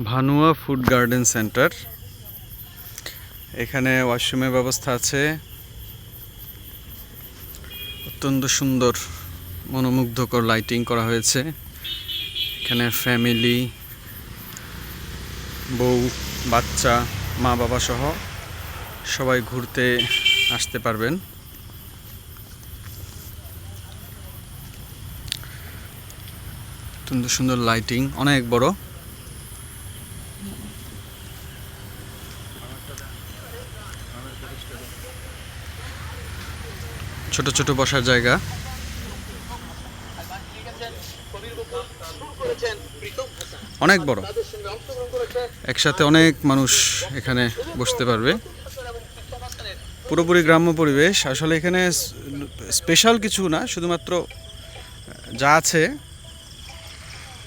ভানুয়া food garden centre. এখানে ওয়াশরুমের ব্যবস্থা আছে। অত্যন্ত সুন্দর, মনোমুগ্ধকর লাইটিং করা হয়েছে। এখানে ফ্যামিলি বউ, বাচ্চা, মা, বাবা সহ সবাই ঘুরতে আসতে পারবেন। অত্যন্ত সুন্দর লাইটিং অনেক বড়। ছোট ছোট বসার জায়গা। অনেক বড়। একসাথে অনেক মানুষ এখানে বসতে পারবে। পুরোপুরি গ্রাম্য পরিবেশ। আসলে এখানে স্পেশাল কিছু না, শুধুমাত্র যা আছে,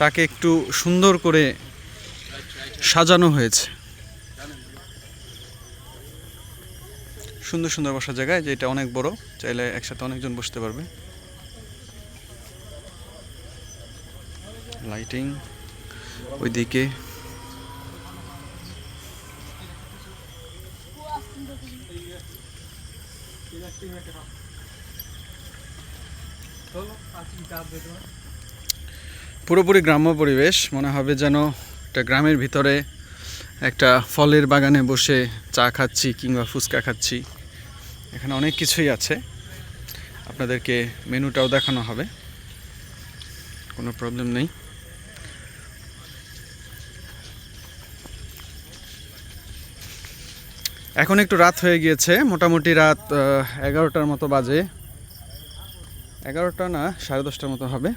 তাকে একটু সুন্দর করে সাজানো হয়েছে। সুন্দর সুন্দর বসার জায়গায়, যে এটা অনেক বড়, চাইলে একসাথে অনেকজন বসতে পারবে। লাইটিং ওইদিকে। পুরোপুরি গ্রাম্য পরিবেশ, মনে হবে যেন একটা গ্রামের ভিতরে একটা ফলের বাগানে বসে চা খাচ্ছি কিংবা ফুচকা খাচ্ছি। এখানে অনেক কিছুই আছে। আপনাদেরকে মেনুটাও দেখানো হবে। কোনো প্রবলেম নেই। এখন একটু রাত হয়ে গিয়েছে। মোটামুটি রাত এগারোটার মতো বাজে। এগারোটা না, সাড়ে দশটার মতো হবে।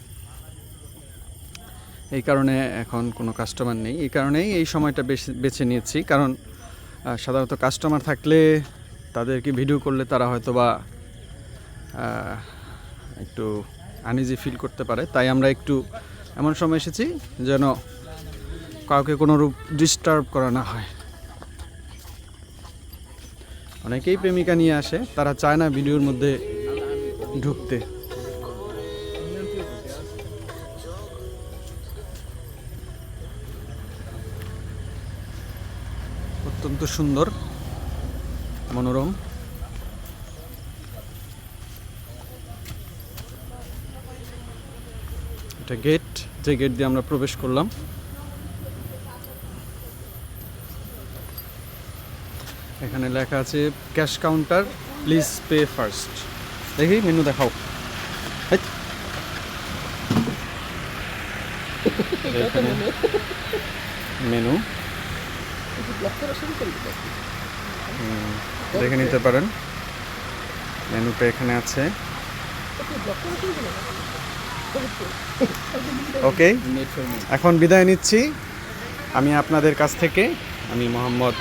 এই কারণে এখন কোনো কাস্টমার নেই। এই কারণেই এই সময়টা বেছে নিয়েছি। কারণ সাধারণত কাস্টমার থাকলে তাদেরকে ভিডিও করলে তারা হয়তো বা একটু আনইজি ফিল করতে পারে। তাই আমরা একটু এমন সময় এসেছি যেন কাউকে কোনো রূপ ডিস্টার্ব করা না হয়। অনেকেই প্রেমিকা নিয়ে আসে, তারা চায় না ভিডিওর মধ্যে ঢুকতে। অত্যন্ত সুন্দর। মনোরম। এটা গেট যে গেট দিয়ে আমরা প্রবেশ করলাম। এখানে লেখা আছে cash counter please pay first দেখি মেনু দেখাও। এখানে মেনু। দেখে নিতে পারেন। মেনুটা এখানে আছে। ওকে, এখন বিদায় নিচ্ছি। আমি আপনাদের কাছ থেকে, আমি মোহাম্মদ